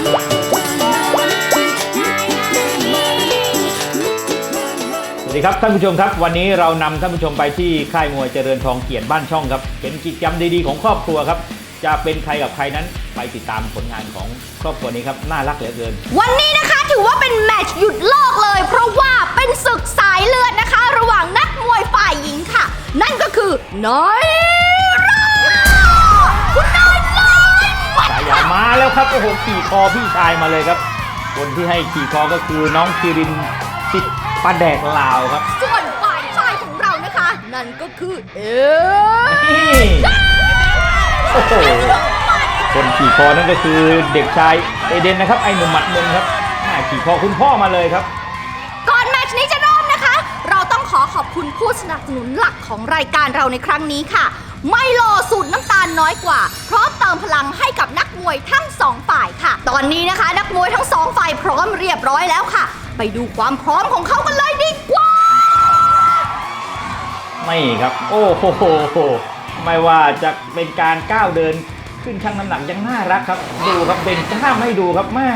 สวัสดีครับท่านผู้ชมครับ วันนี้เรานำท่านผู้ชมไปที่ค่ายมวยเจริญทองเกียรติบ้านช่องครับเป็นกิจกรรมดีๆของครอบครัวครับ จะเป็นใครกับใครนั้นไปติดตามผลงานของครอบครัวนี้ครับน่ารักเหลือเกิน วันนี้นะคะถือว่าเป็นแมตช์หยุดโลกเลย เพราะว่าเป็นศึกสายเลือดนะคะ ระหว่างนักมวยฝ่ายหญิงค่ะ นั่นก็คือน้อย มัดสายยามาแล้วครับโอ้โหขี่คอพี่ชายมาเลยครับ คนที่ให้ขี่คอก็คือน้องคิรินสิทธิ์ปลาแดกลาวครับ ส่วนฝ่ายชายของเรานะคะ นั่นก็คือเอนี่โอ้โหคนขี่คอนั่นก็คือเด็กชายเอเดนนะครับไอหนุ่มหมัดมึนครับแม่ขี่คอคุณพ่อมาเลยครับ ก่อนแมตช์นี้จะเริ่มนะคะ เราต้องขอขอบคุณผู้สนับสนุนหลักของรายการเราในครั้งนี้ค่ะ ไมโลสูตรน้ำตาลน้อยกว่า พร้อมเติมพลังให้กับนักมวยทั้งสองฝ่ายค่ะ ตอนนี้นะคะ นักมวยทั้งสองฝ่ายพร้อมเรียบร้อยแล้วค่ะ ไปดูความพร้อมของเขากันเลยดีกว่า ไม่ครับ โอ้โหไม่ว่าจะเป็นการก้าวเดินขึ้นชั่งน้ำหนักยังน่ารักครับ ดูครับเด่นกล้ามให้ดูครับแม่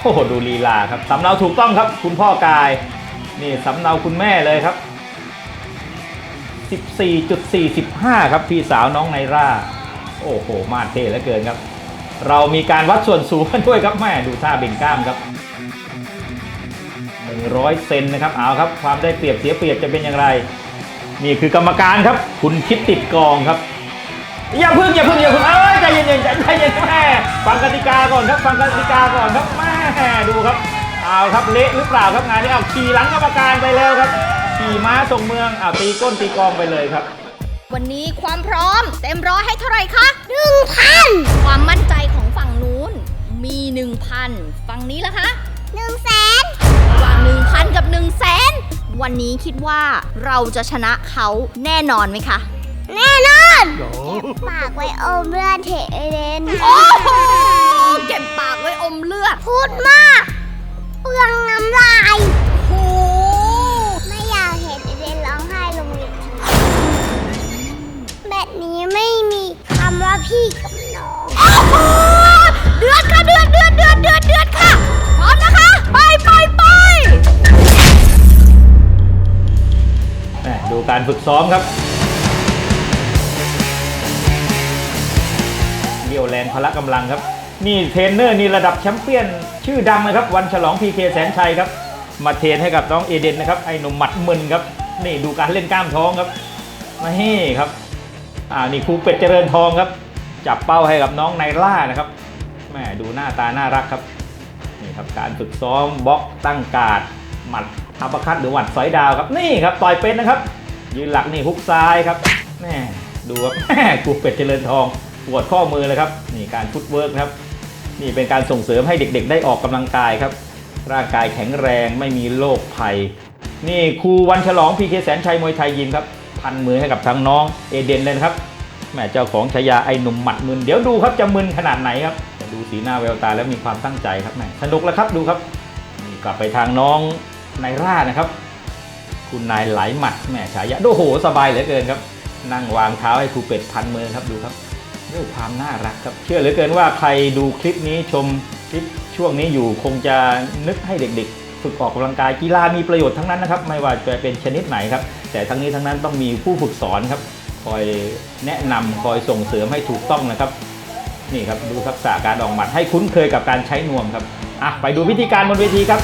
โอ้โหดูลีลาครับสำเนาถูกต้องครับ คุณพ่อกาย นี่สำเนาคุณแม่เลยครับ 14.45 ครับพี่สาวน้องไนร่า โอ้โห มาดเท่เหลือเกินครับ เรามีการวัดส่วนสูงกันด้วยครับแม่ดูท่าเบ่งกล้ามครับ 100 เซนนะครับเอาครับ ความได้เปรียบเสียเปรียบจะเป็นอย่างไร นี่คือกรรมการครับ คุณคิดติดกองครับ อย่าพึ่งอย่าพึ่งอย่าพึ่งเอ้ยใจเย็นๆใจใจเย็นแม่ฟังกติกาก่อนครับฟังกติกาก่อนครับแม่ดูครับเอาครับเละหรือเปล่าครับงานนี้เอาขี่หลังกรรมการไปแล้วครับ ขี่ม้าส่งเมืองเอาตีก้นตีกองไปเลยครับ วันนี้ความพร้อม เต็มร้อยให้เท่าไหร่คะหนึ่งพันความมั่นใจของฝั่งนู้นมีหนึ่งพันฝั่งนี้ล่ะคะหนึ่งแสนระหว่างหนึ่งพันกับหนึ่งแสนวันนี้คิดว่าเราจะชนะเขาแน่นอนไหมคะ แน่นอน ปากไว้อมเลือดเทเอเดนโอ้โหเก็บปากไว้อมเลือด พูดมาก เปลืองน้ำลาย พี่กับน้องโอ้โหเดือดค่ะเดือดเดือดเดือดเดือดเดือดค่ะพร้อมนะคะ ไปไปไปแม่ดูการฝึกซ้อมครับเดี่ยวแรงพละกำลังครับ นี่เทรนเนอร์นี่ระดับแชมเปี้ยน ชื่อดังนะครับ วันฉลองพีเคแสนชัยครับ มาเทรนให้กับน้องเอเดนนะครับ ไอ้หนุ่มหมัดมึนครับ นี่ดูการเล่นกล้ามท้องครับมาเฮ่ครับอ่านี่ครูเป็ดเจริญทองครับ จับเป้าให้กับน้องไนล่านะครับแม่ดูหน้าตาน่ารักครับนี่ครับการฝึกซ้อมบล็อกตั้งการ์ดหมัดอัปเปอร์คัตหรือหวัดสอยดาวครับนี่ครับต่อยเป็นนะครับ ยืนหลักนี่ฮุกซ้ายครับแม่ดูครับแม่กูเป็ดเจริญทองปวดข้อมือเลยครับนี่การฟุตเวิร์กครับนี่เป็นการส่งเสริมให้เด็กๆ ได้ออกกำลังกายครับ ร่างกายแข็งแรงไม่มีโรคภัย นี่ครูวันฉลองพีเคแสนชัยมวยไทยยิมครับพันมือให้กับทั้งน้องเอเดนเลยครับ แม่เจ้าของฉายาไอหนุ่มหมัดมึนเดี๋ยวดูครับจะมึนขนาดไหนครับดูสีหน้าแววตาแล้วมีความตั้งใจครับแม่สนุกแล้วครับดูครับนี่กลับไปทางน้องนายร่านะครับ คุณนายไหลหมัดแม่ฉายาโอ้โหสบายเหลือเกินครับ นั่งวางเท้าให้ครูเป็ดพันมือครับดูครับด้วยความน่ารักครับเชื่อเหลือเกินว่าใครดูคลิปนี้ชมคลิปช่วงนี้อยู่คงจะนึกให้เด็กๆ ฝึกออกกำลังกายกีฬามีประโยชน์ทั้งนั้นนะครับ ไม่ว่าจะเป็นชนิดไหนครับ แต่ทั้งนี้ทั้งนั้นต้องมีผู้ฝึกสอนครับ คอยแนะนำคอยส่งเสริมให้ถูกต้องนะครับ นี่ครับดูทักษะการออกหมัดให้คุ้นเคยกับการใช้นวมครับอะไปดูวิธีการบนเวทีครับ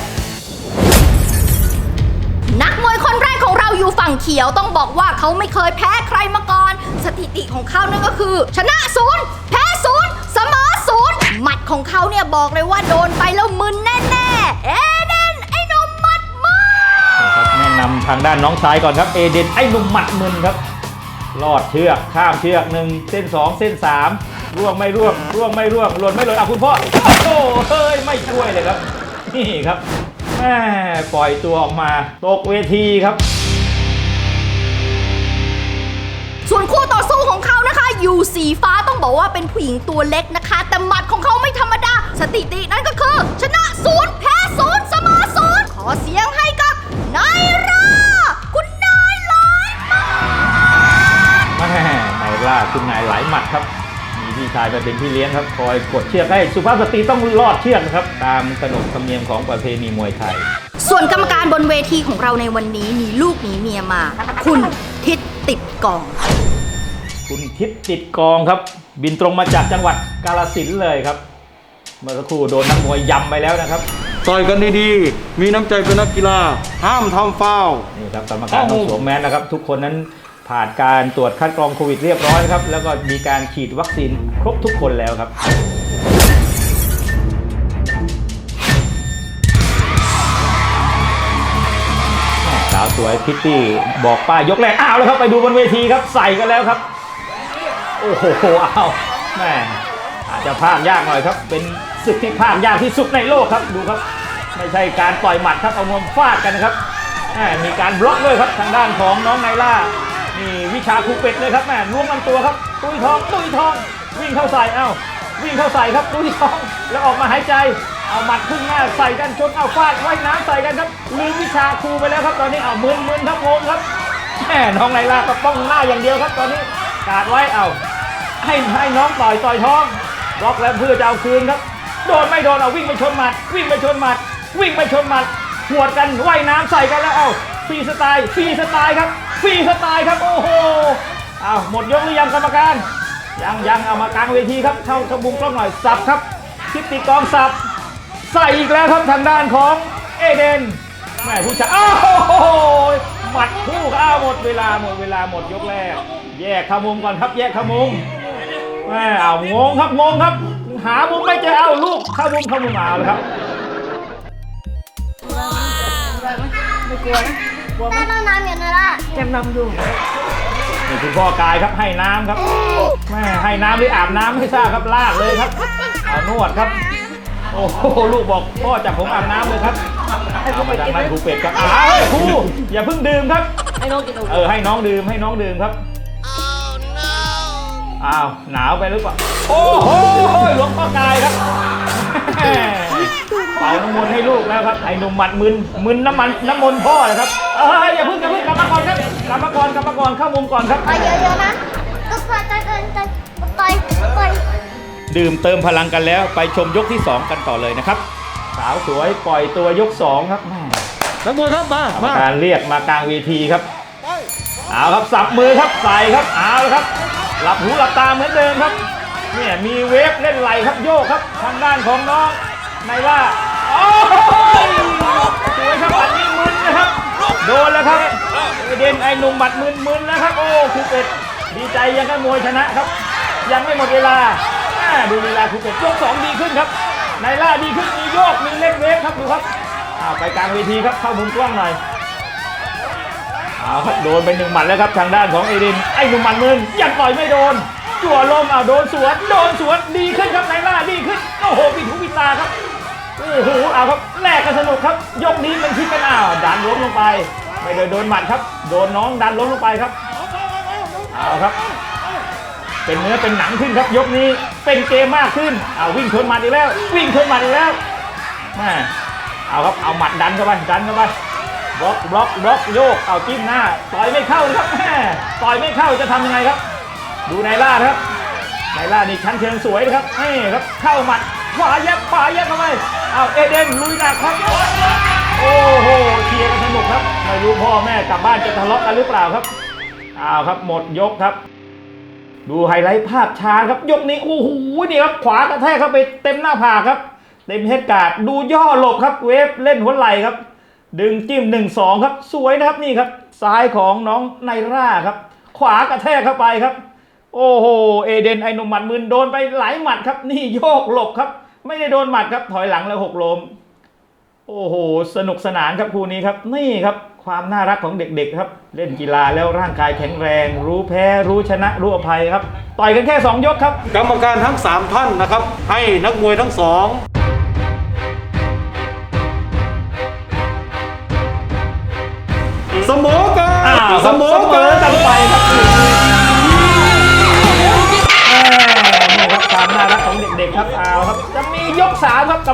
นักมวยคนแรกของเราอยู่ฝั่งเขียวต้องบอกว่าเขาไม่เคยแพ้ใครมาก่อน สถิติของเขานั่นก็คือ ชนะศูนย์แพ้ศูนย์เสมอศูนย์หมัดของเขาเนี่ยบอกเลยว่าโดนไปแล้วมึนแน่ๆเอเดนไอ้หนมหมัดมานะครับแนะนำทางด้านน้องชายก่อนครับเอเดนไอ้หนุ่มหมัดมึนครับ ลอดเชือกข้ามเชือกหนึ่งเส้นสองเส้นสามร่วงไม่ร่วงร่วงไม่ร่วงหล่นไม่หล่นอะคุณพ่อโอ้โหเฮ้ยไม่ช่วยเลยครับ นี่ครับแม่ปล่อยตัวออกมาตกเวทีครับ ส่วนคู่ต่อสู้ของเขานะคะ อยู่สีฟ้าต้องบอกว่าเป็นผู้หญิงตัวเล็กนะคะ แต่หมัดของเขาไม่ธรรมดา สถิตินั่นก็คือ ชนะศูนย์แพ้ศูนย์เสมอศูนย์ขอเสียงให้ คุณนายหลายหมัดครับ มีพี่ชายมาเป็นพี่เลี้ยงครับ คอยกดเชือกให้สุภาพสตรีต้องลอดเชือกนะครับ ตามขนบธรรมเนียมของประเพณีมวยไทย ส่วนกรรมการบนเวทีของเราในวันนี้หนีลูกหนีเมียมา คุณทิศติดกอง คุณทิพย์ติดกองครับ บินตรงมาจากจังหวัดกาฬสินธุ์เลยครับ เมื่อสักครู่โดนนักมวยยำไปแล้วนะครับ ต่อยกันดีๆ มีน้ำใจเป็นนักกีฬา ห้ามทำฟาวล์ นี่ครับกรรมการต้องสวมแมสนะครับ ทุกคนนั้น ผ่านการตรวจคัดกรองโควิดเรียบร้อยครับ แล้วก็มีการฉีดวัคซีนครบทุกคนแล้วครับสาวสวยพิตตี้บอกป้ายกแรกอ้าวแล้วครับไปดูบนเวทีครับใส่กันแล้วครับ โอ้โหอ้าวแม่อาจจะพากยากหน่อยครับ เป็นศึกที่พากยากที่สุดในโลกครับดูครับ ไม่ใช่การต่อยหมัดครับเอานวมฟาดกันนะครับแม่มีการบล็อกด้วยครับทางด้านของน้องไนล่าี่วิชาคูเป็ดเลยครับแม่ล้วงลำตัวครับ ตุยทอง ตุยทอง วิ่งเข้าใส่เอ้าวิ่งเข้าใส่ครับตุยทอง แล้วออกมาหายใจ เอาหมัดขึ้นหน้าใส่กันชนเอาฟาดว่ายน้ำใส่กันครับลืมวิชาครูไปแล้วครับตอนนี้เอามึนมึนครับงงครับแม่น้องไนล่าก็ป้องหน้าอย่างเดียวครับ ตอนนี้กาดไว้เอาให้ให้น้องต่อยต่อยท้องล็อกแล้วเพื่อจะเอาคืนครับ โดนไม่โดนเอาวิ่งไปชนหมัด วิ่งไปชนหมัด วิ่งไปชนหมัดหวดกันว่ายน้ำใส่กันแล้วเอาฟรีสไตล์ฟรีสไตล์ครับ ฟรีสไตล์ครับ โอ้โหเอาหมดยกหรือยังกรรมการ ยังยังเอามากลางเวทีครับเข้าขบุงกล้องหน่อยสับครับทิปติกองสับ ใส่อีกแล้วครับทางด้านของเอเดนแม่ผู้ชายอ้าวโอ้โหหมัดคู่อ้าวหมดเวลาหมดเวลาหมดยกแรก แยกข้ามุมก่อนครับแยกข้ามุมแม่เอางงครับงงครับ หามุมไม่เจอเอาลูกเข้ามุมเข้ามุมเอาเลยครับ แม่ต้องน้ำอย่างนั้นละนี่คุณพ่อกายครับให้น้ำครับแม่ให้น้ำหรืออาบน้ำไม่ทราบครับลาดเลยครับเอานวดครับ โอ้โหลูกบอกพ่อจับผมอาบน้ำเลยครับเอามาจากนั้นครูเป็ดครับอ้าวเฮ้ยครูอย่าเพิ่งดื่มครับ ให้น้องกินนมเออให้น้องดื่มให้น้องดื่มครับ อ้าวหนาวไปหรือเปล่า โอ้โหหลวงพ่อกายครับแหม่เป่าน้ำมนต์ให้ลูกแล้วครับไอ้หนุ่มหมัดมึนมึนน้ำมันน้ำมนต์พ่อเลยครับ เอออย่าเพิ่งอย่าเพิ่งกลับมาก่อนครับกลับมาก่อนกลับมาก่อนเข้ามุมก่อนครับต่อยเยอะๆนะก็ต่อต่อยต่อยต่อยต่อยต่อยดื่มเติมพลังกันแล้วไปชมยกที่ 2 กันต่อเลยนะครับ สาวสวยปล่อยตัวยก 2 ครับแม่นักมวยครับมากรรมมาการเรียกมากลางเวทีครับเอาครับสับมือครับใส่ครับเอาละครับ หลับหูหลับตาเหมือนเดิมครับเนี่ยมีเวฟเล่นไหลครับโยกครับทางด้านของน้องในายล่าโอ้ยสวยครับหมัดนี้มึนนะครับ โดนแล้วครับเอเดนไอ หมัดมึนมึนแล้วครับ โอ้ครูเป็ดดีใจยังก็มวยชนะครับ ยังไม่หมดเวลาดูเวลาครูเป็ดยกสองดีขึ้นครับนายล่าดีขึ้นมีโยกมีเล่นเวฟครับดูครับไปกลางเวทีครับเข้ามุมกล้องหน่อยเอาครับโดนไปหนึ่งหมัดแล้วครับทางด้านของเอเดนไอ้หนุ่มหมัดมืนยังต่อยไม่โดนจั่วลมเอาโดนสวนโดนสวนดีขึ้นครับไนล่าดีขึ้นโอ้โหปิดหูปิดตาครับโอ้โหเอาครับแลกกันสนุกครับ ยกนี้มันคิดกันอ้าวดันล้มลงไป ไม่ได้โดนหมัดครับ โดนน้องดันล้มลงไปครับเอาครับ เป็นเนื้อเป็นหนังขึ้นครับยกนี้เป็นเกมมากขึ้นเอาวิ่งชนหมัดอีกแล้ว วิ่งชนหมัดอีกแล้วแม่เอาครับเอาหมัดดันเข้าไปดันเข้าไปบล็อกบล็อกบล็อกโยกเอาจิ้มหน้าต่อยไม่เข้าครับแม่ต่อยไม่เข้าจะทำยังไงครับ ดูไนล่าครับไนล่านี่ชั้นเชิงสวยนะครับนี่ครับเข้าหมัดขวาแยบขวาแยบเข้าไปเอาเอเดนลุยหนักครับ โอ้โหเชียร์กันสนุกครับไม่รู้พ่อแม่กลับบ้านจะทะเลาะกันหรือเปล่าครับเอาวครับหมดยกครับ ดูไฮไลท์ภาพช้าครับยกนี้โอ้โหนี่ครับขวากระแทกเข้าไปเต็มหน้าผากครับ เต็มเฮดการ์ดดูย่อหลบครับ เวฟเล่นหัวไหล่ครับ ดึงจิ้มหนึ่งสองครับ สวยนะครับนี่ครับซ้ายของน้องไนร่าครับ ขวากระแทกเข้าไปครับ โอ้โหเอเดนไอหนุ่มหมัดมืนโดนไปหลายหมัดครับ นี่โยกหลบครับ ไม่ได้โดนหมัดครับถอยหลังแล้วหกล้ม โอ้โห สนุกสนานครับคู่นี้ครับ นี่ครับความน่ารักของเด็กๆครับ เล่นกีฬาแล้วร่างกายแข็งแรง รู้แพ้รู้ชนะรู้อภัยครับ ต่อยกันแค่สองยกครับ กรรมการทั้ง 3 ท่านนะครับ ให้นักมวยทั้งสองเสมอกันอ้าวเสมอกันกันไปครับ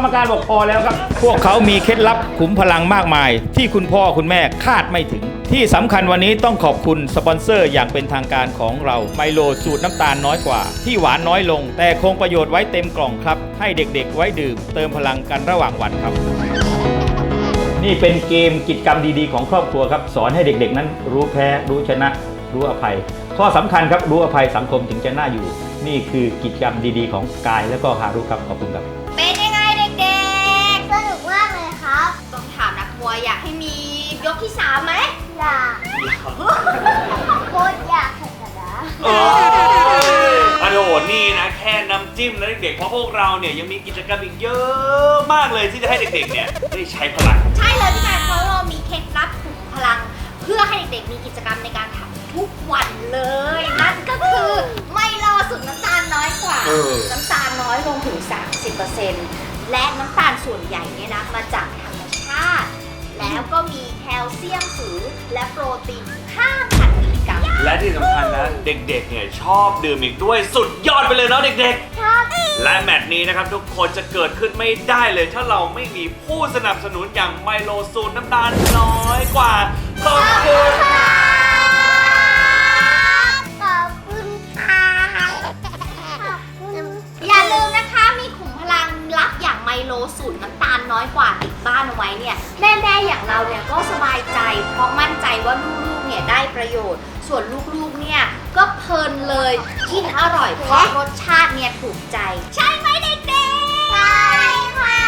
รับกรรมการบอกพอแล้วครับ พวกเขามีเคล็ดลับขุมพลังมากมาย ที่คุณพ่อคุณแม่คาดไม่ถึง ที่สำคัญวันนี้ต้องขอบคุณสปอนเซอร์อย่างเป็นทางการของเราไมโลสูตรน้ำตาลน้อยกว่า ที่หวานน้อยลง แต่คงประโยชน์ไว้เต็มกล่องครับ ให้เด็กๆ ไว้ดื่ม เติมพลังกันระหว่างวันครับ นี่เป็นเกมกิจกรรมดีๆ ของครอบครัวครับ สอนให้เด็กๆ นั้นรู้แพ้รู้ชนะ รู้อภัย ข้อสำคัญครับรู้อภัยสังคมถึงจะน่าอยู่ นี่คือกิจกรรมดีๆ ของกายและก็ฮารุครับขอบคุณครับ เป็ ยกที่สามไหมอยากโคตรอยากชนะโอ้ยอันโหนี่นะแค่น้ำจิ้มนะเด็กๆเพราะพวกเราเนี่ยยังมีกิจกรรมอีกเยอะมากเลยที่จะให้เด็กๆเนี่ยได้ใช้พลัง ใช่เลยพี่กายเพราะเรามีเคล็ดลับขุมพลัง เพื่อให้เด็กๆมีกิจกรรมในการทำทุกวันเลย นั่นก็คือไม่รอสุดน้ำตาลน้อยกว่า เออ น้ำตาลน้อยลงถึง 30%และน้ำตาลส่วนใหญ่ และโปรตีน 5,000มิลลิกรัมและที่สำคัญนะ เด็กๆ เนี่ยชอบดื่มอีกด้วยสุดยอดไปเลยเนาะเด็กๆและแมตช์นี้นะครับ ทุกคนจะเกิดขึ้นไม่ได้เลยถ้าเราไม่มีผู้สนับสนุนอย่างไมโลซูนน้ำตาลน้อยกว่าขอบคุณขอบคุณค่ะขอบคุณอย่าลืมนะคะมีขุมพลังลับอย่างไมโลสูตรน้ำตาลน้อยกว่าติดบ้านเอาไว้เนี่ย แม่ ๆ อย่างเราเนี่ยก็สบ ว่าลูกๆเนี่ยได้ประโยชน์ ส่วนลูกๆเนี่ยก็เพลินเลยกินอร่อยเพราะรสชาติเนี่ยถูกใจ ใช่ไหมเด็กๆใช่ค่ะ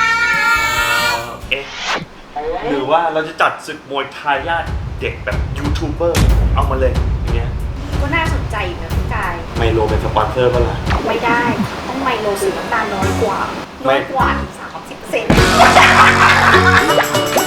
เอ๊ะหรือว่าเราจะจัดศึกมวยทายาทเด็กแบบยูทูบเบอร์เอามาเลยอย่างเงี้ยก็น่าสนใจอยู่นะพี่กาย ไมโลเป็นสปอนเซอร์ป่ะล่ะไม่ได้ต้องไมโลสูตรน้ำตาลน้อยกว่าไม่น้อยกว่าถึง30%เ